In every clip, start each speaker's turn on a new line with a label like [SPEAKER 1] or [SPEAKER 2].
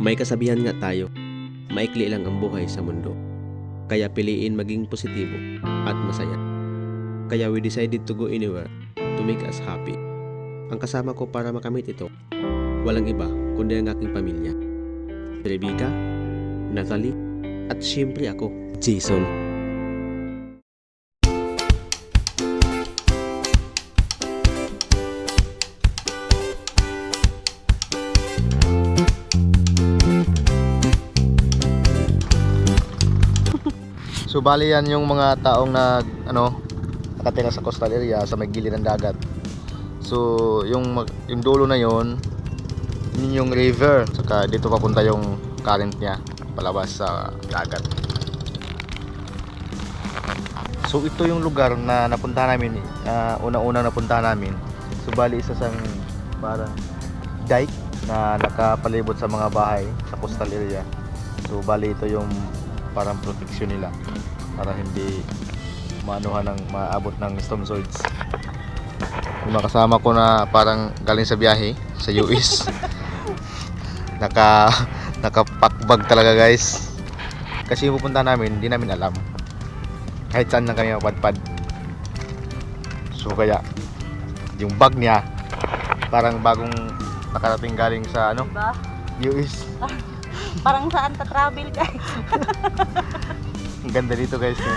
[SPEAKER 1] May kasabihan nga tayo, maikli lang ang buhay sa mundo. Kaya piliin maging positibo at masaya. Kaya we decided to go anywhere to make us happy. Ang kasama ko para makamit ito, walang iba kundi ang aking pamilya. Rebecca, Natalie, at siyempre ako, Jason.
[SPEAKER 2] So bali yan yung mga taong nag ano nakatira sa coastal area sa may gilid ng dagat. So yung yung dulo na yon yun yung river saka dito papunta yung current niya palabas sa dagat. So ito yung lugar na napunta namin uh, una-una napunta namin. So bali isa sang parang dike na nakapalibot sa mga bahay sa coastal area. So bali ito yung parang protection nila para hindi maanuhan ng maabot ng storm surge. Yung mga kasama ko na parang galing sa biyahe sa US. naka nakapakbag talaga guys. Kasi yung pupunta namin, hindi namin alam. Kahit saan lang kami mapadpad. So kaya yung bag niya parang bagong nakarating galing sa ano,
[SPEAKER 3] Diba?
[SPEAKER 2] US.
[SPEAKER 3] Parang saan ka travel guys.
[SPEAKER 2] Ang ganda dito guys. So,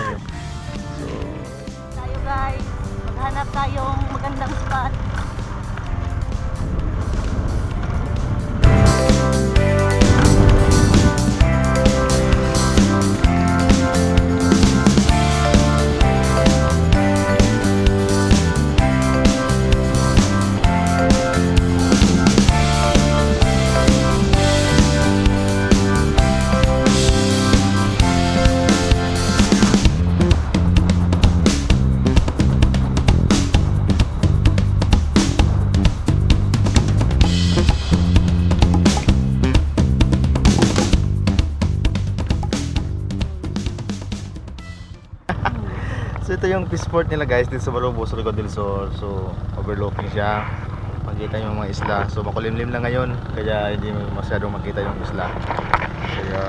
[SPEAKER 3] Tayo guys. Maghanap tayong magandang spot.
[SPEAKER 2] Port nila guys dito sa Barobo, sa Rico del Sur. So overlooking siya. Makita yung mga isla. So makulimlim na ngayon kaya hindi masyadong makita yung isla. Kaya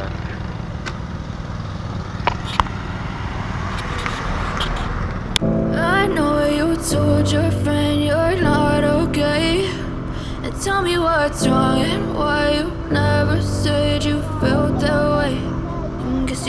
[SPEAKER 4] I know you told your friend you're not okay. And tell me what's wrong and why you never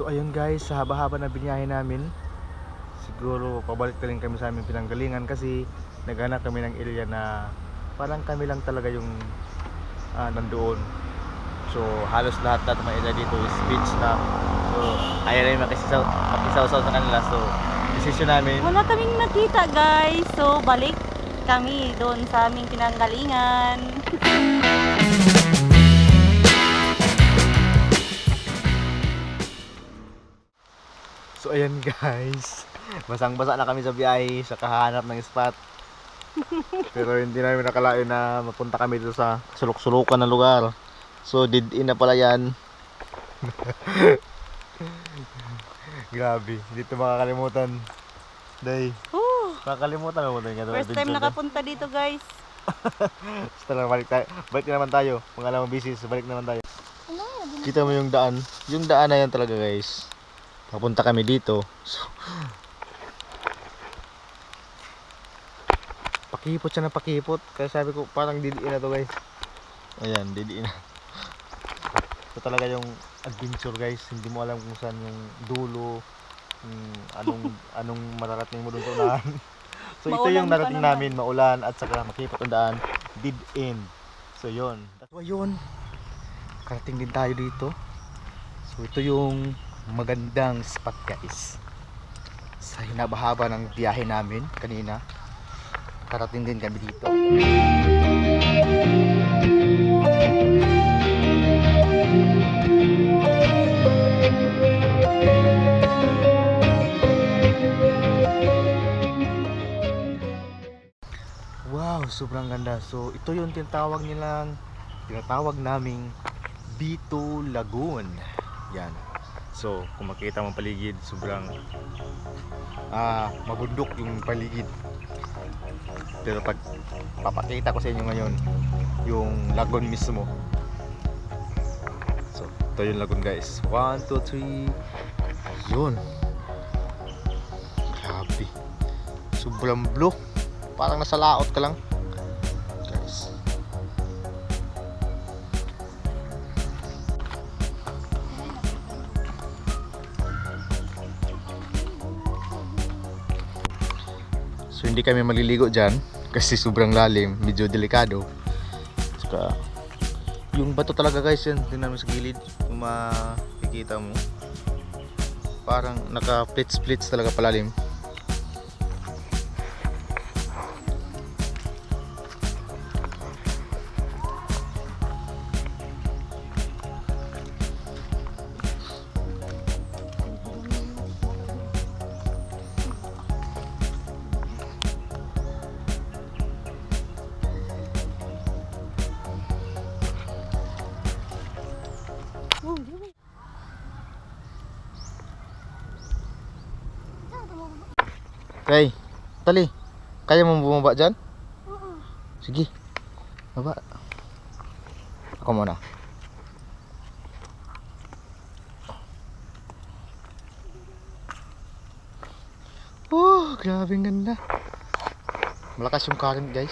[SPEAKER 2] So ayun guys, sa haba-haba na binyahe namin, siguro pabalik na rin kami sa aming pinanggalingan kasi naghanap kami ng area na parang kami lang talaga yung ah, nandoon. So halos lahat ng mga dito is beach na. So ayaw namin makisaw, makisaw-saw sa kanila. So decision namin,
[SPEAKER 3] Wala kaming nakita guys. So balik kami doon sa aming pinanggalingan.
[SPEAKER 2] So ayan guys, basang-basa na kami sa biyahe sa kahanap ng spot. Pero hindi namin nakalain na mapunta kami dito sa sulok-sulukan na lugar. So dead in na pala yan. Grabe, hindi ito makakalimutan. Day,
[SPEAKER 3] Whew,
[SPEAKER 2] makakalimutan mo din
[SPEAKER 3] first time nakapunta dito guys.
[SPEAKER 2] Basta lang balik tayo. Balik na naman tayo. Pangalawang bisis, balik naman tayo. Kita mo yung daan. Yung daan na yan talaga guys. Papunta kami dito. So, pakipot siya na pakipot. Kaya sabi ko parang didiin na to guys. Ayan, didiin na. Ito talaga yung adventure guys. Hindi mo alam kung saan yung dulo. Yung anong anong mararating mo doon sa unahan. So ito
[SPEAKER 3] Maulan
[SPEAKER 2] yung narating namin, maulan at saka makipot ang daan, end. So yun. So yun. Karating din tayo dito. So ito yung magandang spot guys. Sa hinabahaba ng biyahe namin kanina karating din kami dito. Wow sobrang ganda. So ito yung tinatawag nilang tinatawag naming Bito Lagoon. Yan. So, kung makita mo paligid, sobrang ah, mabundok yung paligid. Pero pag papakita ko sa inyo ngayon, yung lagoon mismo. So, ito yung lagoon guys. 1, 2, 3. Yun. Grabe. Sobrang blue. Parang nasa laot ka lang. So hindi kami maliligo dyan kasi sobrang lalim, medyo delikado. Saka yung bato talaga guys yan, tingnan mo sa gilid kung makikita mo. Parang naka splits splits talaga palalim. Okay, tali. Kaya mo bumaba dyan? Sige. Baba. Ako muna. Oh, grabe ang ganda. Malakas yung current, guys.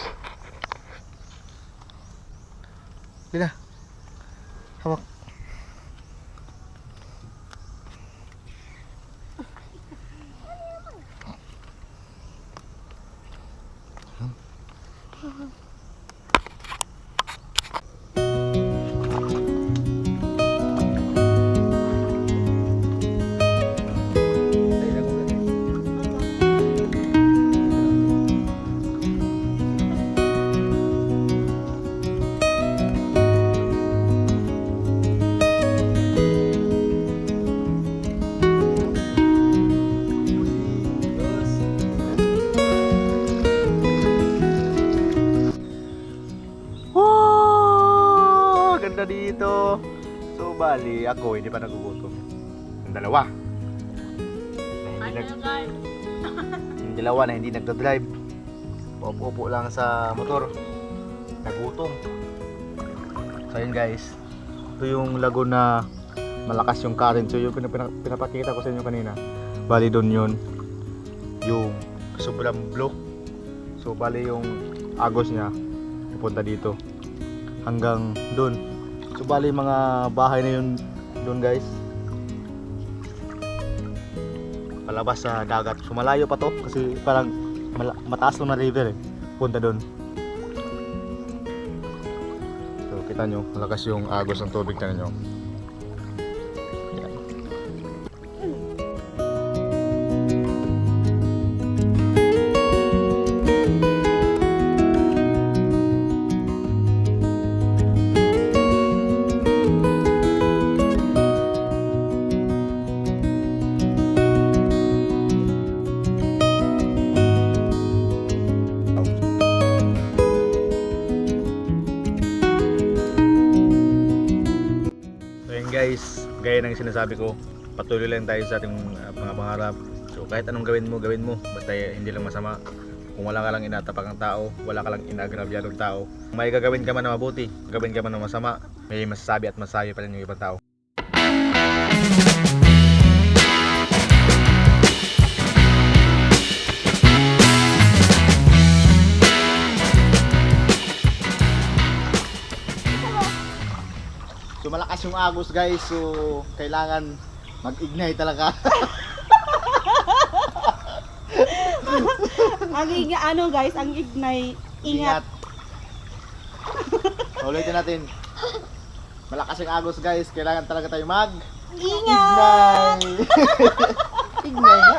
[SPEAKER 2] Lina. Hawak. Bali, ako hindi pa nagugutom. Yung dalawa. Na hindi, nag,
[SPEAKER 3] guys?
[SPEAKER 2] yung dalawa na hindi nagda-drive. Upo-upo lang sa motor. Nagutom. So, yun guys. Ito yung lagoon na malakas yung current. So, yung pinap- pinap- pinapakita ko sa inyo kanina. Bali doon yun. Yung sobrang blue. So, bali yung agos niya pupunta dito hanggang doon. Bali mga bahay na yun doon guys. Palabas sa dagat. So malayo pa to kasi parang mataas lang na river eh. Punta doon. So kita nyo, malakas yung agos ng tubig na nyo. Guys, gaya ng sinasabi ko, patuloy lang tayo sa ating uh, mga pangarap. So kahit anong gawin mo, gawin mo. Basta eh, hindi lang masama. Kung wala ka lang inatapak ng tao, wala ka lang inagrabyado ng tao. May gagawin ka man na mabuti, gagawin ka man na masama, may masasabi at masabi pa rin yung ibang tao. Malakas yung agos guys, so kailangan mag-ignite talaga.
[SPEAKER 3] Ang ing- ano guys, ang ignay, ingat.
[SPEAKER 2] Ulitin natin. Malakas yung agos guys, kailangan talaga tayo mag
[SPEAKER 3] Ingat!
[SPEAKER 2] ignite. ignite nga.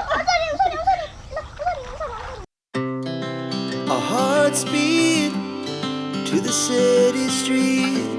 [SPEAKER 5] Our hearts beat to the city streets.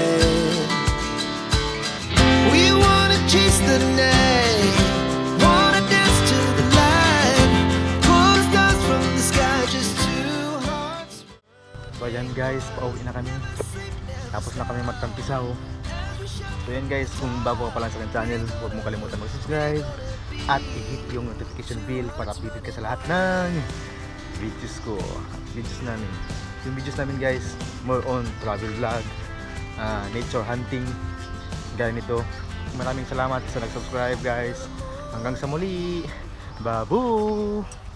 [SPEAKER 2] Ayan guys, pauwi na kami. Tapos na kami magtampisaw. So yan guys, kung bago ka pa lang sa aking channel, huwag mo kalimutan mag-subscribe at i-hit yung notification bell para updated ka sa lahat ng videos ko, videos namin. Yung videos namin guys, more on travel vlog, ah, nature hunting, gaya nito. Maraming salamat sa nag-subscribe guys. Hanggang sa muli. Babu!